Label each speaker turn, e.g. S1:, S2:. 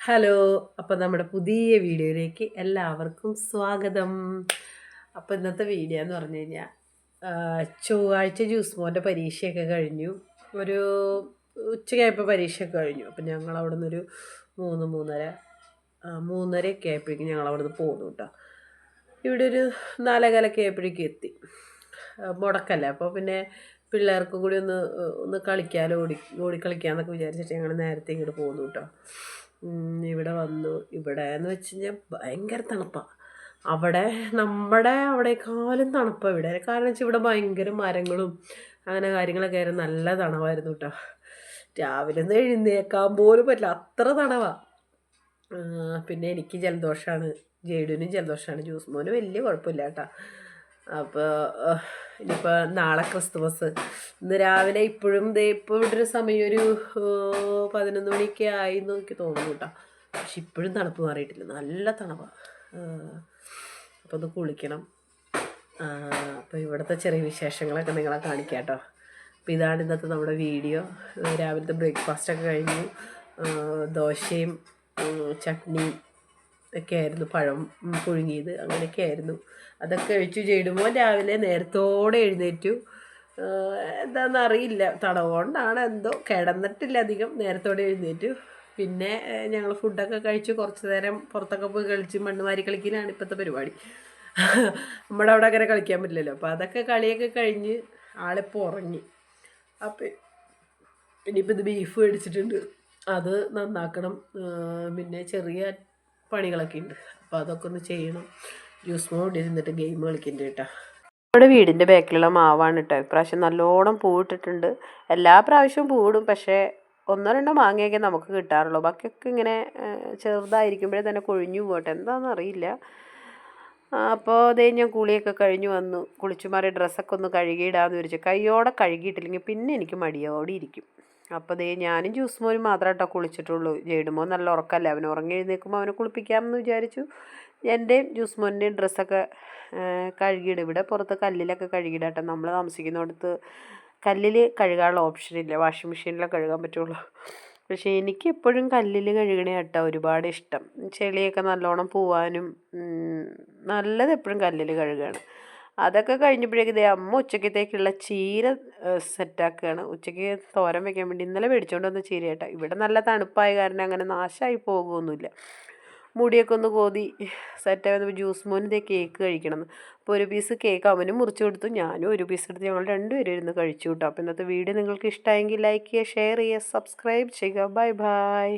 S1: Hello അപ്പം നമ്മുടെ പുതിയ വീഡിയോയിലേക്ക് എല്ലാവർക്കും സ്വാഗതം. അപ്പം ഇന്നത്തെ വീഡിയോ എന്ന് പറഞ്ഞു കഴിഞ്ഞാൽ ചൊവ്വാഴ്ച ജ്യൂസ് മോന്റെ പരീക്ഷയൊക്കെ കഴിഞ്ഞു. ഒരു ഉച്ചയ്ക്കായപ്പോൾ പരീക്ഷയൊക്കെ കഴിഞ്ഞു. അപ്പം ഞങ്ങൾ അവിടെ നിന്നൊരു മൂന്ന് മൂന്നര മൂന്നരയൊക്കെ ആയപ്പോഴേക്കും ഞങ്ങൾ അവിടെ നിന്ന് പോന്നു കേട്ടോ. ഇവിടെ ഒരു നാലേകാലൊക്കെ ആയപ്പോഴേക്കും എത്തി. മുടക്കല്ല? അപ്പോൾ പിന്നെ പിള്ളേർക്കും കൂടി ഒന്ന് ഒന്ന് കളിക്കാലോ ഓടി ഓടി കളിക്കാമെന്നൊക്കെ വിചാരിച്ചിട്ട് ഞങ്ങൾ നേരത്തെ ഇങ്ങോട്ട് പോന്നു കേട്ടോ. ഇവിടെ വന്നു. ഇവിടെ എന്ന് വെച്ച് കഴിഞ്ഞാൽ ഭയങ്കര തണുപ്പാണ് അവിടെ നമ്മുടെ അവിടേക്കാളും തണുപ്പാണ് ഇവിടെ കാരണം വെച്ചാൽ ഇവിടെ ഭയങ്കര മരങ്ങളും അങ്ങനെ കാര്യങ്ങളൊക്കെ ആയിരുന്നു. നല്ല തണവായിരുന്നു കേട്ടോ രാവിലെ ഒന്ന് എഴുന്നേക്കാൻ പോലും പറ്റില്ല. അത്ര തണവാണ് പിന്നെ എനിക്ക് ജലദോഷമാണ് ജേഡുവിനും ജലദോഷമാണ് ജ്യൂസ് മോന് വലിയ കുഴപ്പമില്ല കേട്ടോ അപ്പോൾ ഇനിയിപ്പോൾ നാളെ ക്രിസ്തുമസ്. ഇന്ന് രാവിലെ ഇപ്പോഴും ദേ ഇപ്പോൾ ഇവിടെ ഒരു സമയം ഒരു പതിനൊന്ന് മണിയൊക്കെ ആയി എന്ന് എനിക്ക് തോന്നുന്നു കേട്ടോ പക്ഷെ ഇപ്പോഴും തണുപ്പ് മാറിയിട്ടില്ല. നല്ല തണുപ്പാണ് അപ്പോൾ ഒന്ന് കുളിക്കണം. അപ്പോൾ ഇവിടുത്തെ ചെറിയ വിശേഷങ്ങളൊക്കെ നിങ്ങളെ കാണിക്കാം കേട്ടോ അപ്പോൾ ഇതാണ് ഇന്നത്തെ നമ്മുടെ വീഡിയോ. രാവിലത്തെ ബ്രേക്ക്ഫാസ്റ്റൊക്കെ കഴിഞ്ഞു. ദോശയും ചട്നിയും ഒക്കെ ആയിരുന്നു പഴം പുഴുങ്ങിയത്. അങ്ങനെയൊക്കെ ആയിരുന്നു അതൊക്കെ കഴിച്ചു ചെയ്യുമ്പോൾ രാവിലെ നേരത്തോടെ എഴുന്നേറ്റു. എന്താണെന്ന് അറിയില്ല. തടവുകൊണ്ടാണ് എന്തോ കിടന്നിട്ടില്ല അധികം. നേരത്തോടെ എഴുന്നേറ്റു. പിന്നെ ഞങ്ങൾ ഫുഡൊക്കെ കഴിച്ച്. കുറച്ച് നേരം പുറത്തൊക്കെ പോയി കളിച്ച് മണ്ണ് വാരി ഇപ്പോഴത്തെ പരിപാടി. നമ്മുടെ അവിടെ അങ്ങനെ കളിക്കാൻ പറ്റില്ലല്ലോ. അപ്പോൾ അതൊക്കെ കളിയൊക്കെ കഴിഞ്ഞ് ആളിപ്പോൾ ഉറങ്ങി. അപ്പം ഇനിയിപ്പോൾ ഇത് ബീഫ് മേടിച്ചിട്ടുണ്ട്. അത് നന്നാക്കണം. പിന്നെ ചെറിയ പണികളൊക്കെ ഉണ്ട് അപ്പോൾ അതൊക്കെ ഒന്ന് ചെയ്യണം. ജ്യൂസ് മോഡ് ഇരുന്നിട്ട് ഗെയിം കളിക്കുന്നുണ്ട് കേട്ടോ നമ്മുടെ വീടിന്റെ ബാക്കിലുള്ള മാവാണ് കേട്ടോ ഇപ്രാവശ്യം നല്ലോണം പൂവിട്ടിട്ടുണ്ട് എല്ലാ പ്രാവശ്യവും പൂവിടും പക്ഷേ ഒന്നോ രണ്ടോ മാങ്ങയൊക്കെ നമുക്ക് കിട്ടാറുള്ളൂ. ബാക്കിയൊക്കെ ഇങ്ങനെ ചെറുതായിരിക്കുമ്പോഴേ തന്നെ കൊഴിഞ്ഞു പോകട്ടെ. എന്താണെന്ന് അറിയില്ല. അപ്പോൾ അതേ ഞാൻ കുളിയൊക്കെ കഴിഞ്ഞു വന്നു. കുളിച്ചു മാറി ഡ്രസ്സൊക്കെ ഒന്ന് കഴുകിയിടാമെന്ന് വിചാരിച്ചു. കൈയോടെ കഴുകിയിട്ടില്ലെങ്കിൽ പിന്നെ എനിക്ക് മടിയോടെ ഇരിക്കും അപ്പോൾ ദേ ഞാനും ജ്യൂസ് മോനും മാത്രമേ കേട്ടോ കുളിച്ചിട്ടുള്ളൂ ജേഡുമോ നല്ല ഉറക്കമല്ല അവൻ ഉറങ്ങി എഴുന്നേൽക്കുമ്പോൾ അവനെ കുളിപ്പിക്കാമെന്ന് വിചാരിച്ചു. എന്റെയും ജ്യൂസ് മോന്റെയും ഡ്രസ്സൊക്കെ കഴുകിയിടും. ഇവിടെ പുറത്ത് കല്ലിലൊക്കെ കഴുകിയിടട്ടെ. നമ്മൾ താമസിക്കുന്നിടത്ത് കല്ലിൽ കഴുകാനുള്ള ഓപ്ഷൻ ഇല്ല. വാഷിംഗ് മെഷീനിലൊക്കെ കഴുകാൻ പറ്റുള്ളൂ. പക്ഷേ എനിക്ക് എപ്പോഴും കല്ലിൽ കഴുകണേ കേട്ടോ ഒരുപാട് ഇഷ്ടം. ചെളിയൊക്കെ നല്ലോണം പോവാനും നല്ലത് എപ്പോഴും കല്ലിൽ കഴുകുകയാണ് അതൊക്കെ കഴിഞ്ഞപ്പോഴേക്കും ഇതേ അമ്മ ഉച്ചക്കത്തേക്കുള്ള ചീര സെറ്റാക്കുകയാണ് ഉച്ചയ്ക്ക് തോരൻ വെക്കാൻ വേണ്ടി ഇന്നലെ മേടിച്ചുകൊണ്ട് വന്ന ചീര കേട്ടോ ഇവിടെ നല്ല തണുപ്പായ കാരണം അങ്ങനെ നാശമായി പോകുമൊന്നുമില്ല മുടിയൊക്കെ ഒന്ന് കോതി സെറ്റായി വന്നപ്പോൾ ജ്യൂസ് മോൻ ഇതേ കേക്ക് കഴിക്കണം. അപ്പോൾ ഒരു പീസ് കേക്ക് അവനും മുറിച്ചു കൊടുത്തു. ഞാനും ഒരു പീസ് എടുത്ത് ഞങ്ങൾ രണ്ടുപേരും ഇരുന്ന് കഴിച്ചു കേട്ടോ. അപ്പോൾ ഇന്നത്തെ വീഡിയോ നിങ്ങൾക്ക് ഇഷ്ടമായെങ്കിൽ ലൈക്ക് ചെയ്യുക ഷെയർ ചെയ്യുക സബ്സ്ക്രൈബ് ചെയ്യുക. Bye bye